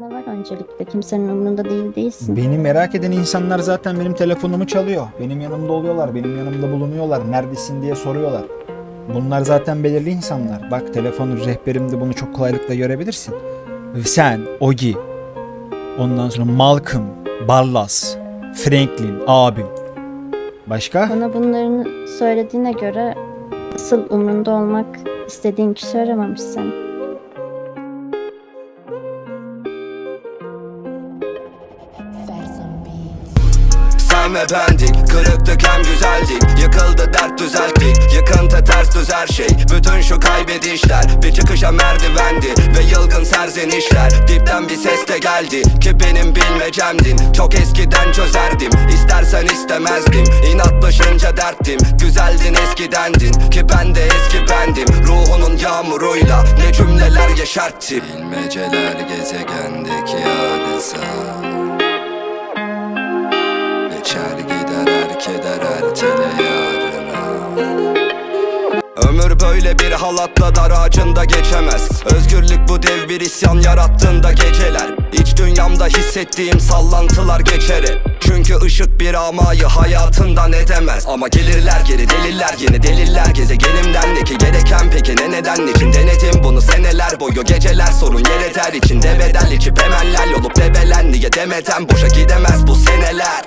Var öncelikle? Kimsenin umurunda değil değilsin. Beni merak eden insanlar zaten benim telefonumu çalıyor. Benim yanımda oluyorlar, benim yanımda bulunuyorlar. Neredesin diye soruyorlar. Bunlar zaten belirli insanlar. Bak telefon rehberimde bunu çok kolaylıkla görebilirsin. Sen, Ogi, ondan sonra Malcolm, Ballas, Franklin, abim. Başka? Bana bunların söylediğine göre asıl umrunda olmak istediğin kişi aramamış seni. Sen ve bendik Kırıktık hem güzeldik. Yıkıldı dert düzelttik. Yıkıntı ters düz her şey. Bütün şu kaybedişler Bir çıkışa merdivendi. Ve yılgın serzenişler Dipten bir ses de geldi. Ki benim bilmecemdin Çok eskiden çözerdim. İstersen istemezdim İnatlaşınca derttim. Güzeldin eskidendin Ki ben de eski bendim. Ruhunun yağmuruyla Ne cümleler yeşertti Bilmeceler gezegendeki keder ertele yarına. Ömür böyle bir halatla dar ağacında geçemez. Özgürlük bu dev bir isyan yarattığında geceler. İç dünyamda hissettiğim sallantılar geçer hep Çünkü ışık bir amayı hayatından edemez. Ama gelirler geri deliller yeni deliller. Gezegenimdendeki gereken peki ne neden için Denedim bunu seneler boyu. Geceler sorun yer eder içinde bedel içip emeller Olup debelen. Niye demeden boşa gidemez bu seneler